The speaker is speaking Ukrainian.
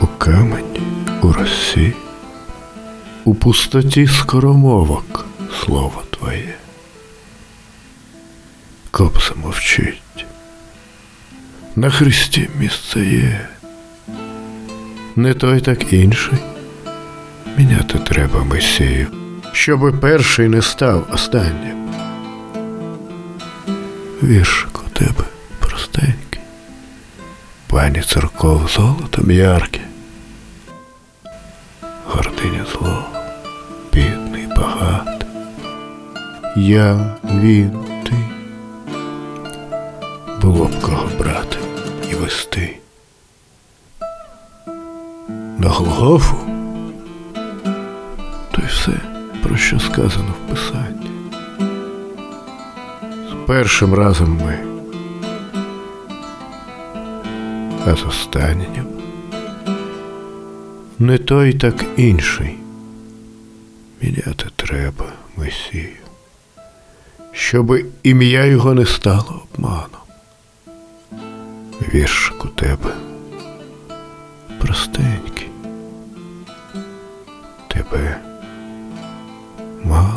У камені, у росі, у пустоті скоромовок слово твоє. Коп замовчить. На Христі місце є. Не той, так інший. Міняти треба Месію, щоби перший не став останнім. Віршик у тебе пані церков золотом ярке, гординя зло, бідний багатий. Я, він, ти. Було б кого брати і вести. На Голгофу то й все, про що сказано в Писанні. З першим разом ми, а з останнім не той, так інший. Міняти треба Месію, щоби ім'я його не стало обманом. Віршик у тебе простенький. Тебе мало.